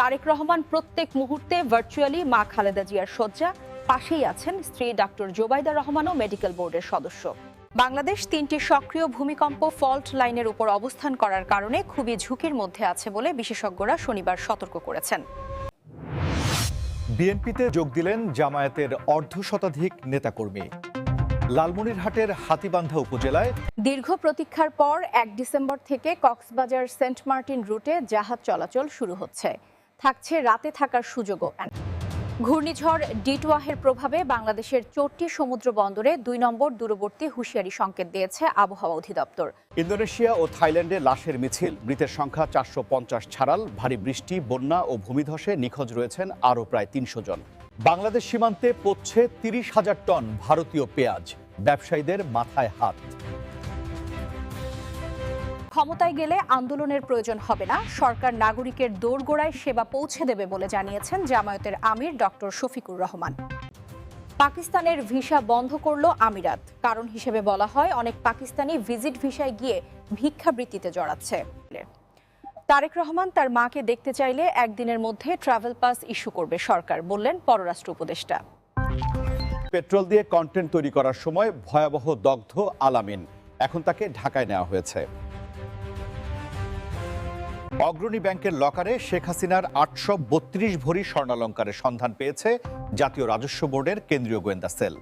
তারেক রহমান প্রত্যেক মুহূর্তে ভার্চুয়ালি মা খালেদা জিয়ার শয্যা। পাশেই আছেন স্ত্রী ডাক্তার জোবাইদা রহমানও মেডিকেল বোর্ডের সদস্য। বাংলাদেশ তিনটি সক্রিয় ভূমিকম্প ফল্ট লাইনের উপর অবস্থান করার কারণে খুবই ঝুঁকির মধ্যে আছে বলে বিশেষজ্ঞরা শনিবার সতর্ক করেছেন। বিএনপিতে যোগ দিলেন জামায়াতের অর্ধ শতাধিক নেতাকর্মী। লালমনিরহাটের হাতিবান্ধা উপজেলায় দীর্ঘ প্রতীক্ষার পর এক ডিসেম্বর থেকে কক্সবাজার সেন্ট মার্টিন রুটে জাহাজ চলাচল শুরু হচ্ছে। থাকছে রাতে থাকার সুযোগও। ঘূর্ণিঝড় ডিটওয়াহের প্রভাবে বাংলাদেশের চোরটি সমুদ্র বন্দরে দুই নম্বর দূরবর্তী হুঁশিয়ারি সংকেত দিয়েছে আবহাওয়া অধিদপ্তর। ইন্দোনেশিয়া ও থাইল্যান্ডে লাশের মিছিল, মৃতের সংখ্যা চারশো পঞ্চাশ ছাড়াল, ভারী বৃষ্টি, বন্যা ও ভূমিধসে নিখোঁজ রয়েছেন আরও প্রায় তিনশো জন। বাংলাদেশ সীমান্তে পড়ছে তিরিশ হাজার টন ভারতীয় পেঁয়াজ, ব্যবসায়ীদের মাথায় হাত। ক্ষমতায় গেলে আন্দোলনের প্রয়োজন হবে না। সরকার নাগরিকের দোরগোড়ায় সেবা পৌঁছে দেবে বলে জানিয়েছেন জামায়াতের আমির ডক্টর শফিকুর রহমান। পাকিস্তানের ভিসা বন্ধ করল আমিরাত। কারণ হিসেবে বলা হয়, অনেক পাকিস্তানি ভিজিট ভিসায় গিয়ে ভিক্ষাবৃত্তিতে জড়াচ্ছে। তারেক রহমান তার মাকে দেখতে চাইলে একদিনের মধ্যে ট্রাভেল পাস ইস্যু করবে সরকার, বললেন পররাষ্ট্র উপদেষ্টা। পেট্রোল দিয়ে কন্টেন্ট তৈরি করার সময় ভয়াবহ দগ্ধ আলামিন। এখন তাকে ঢাকায় নেওয়া হয়েছে। অগ্রণী ব্যাংকের লকারে শেখ হাসিনার আটশো বত্রিশ ভরি স্বর্ণালঙ্কারের সন্ধান পেয়েছে জাতীয় রাজস্ব বোর্ডের কেন্দ্রীয় গোয়েন্দা সেল।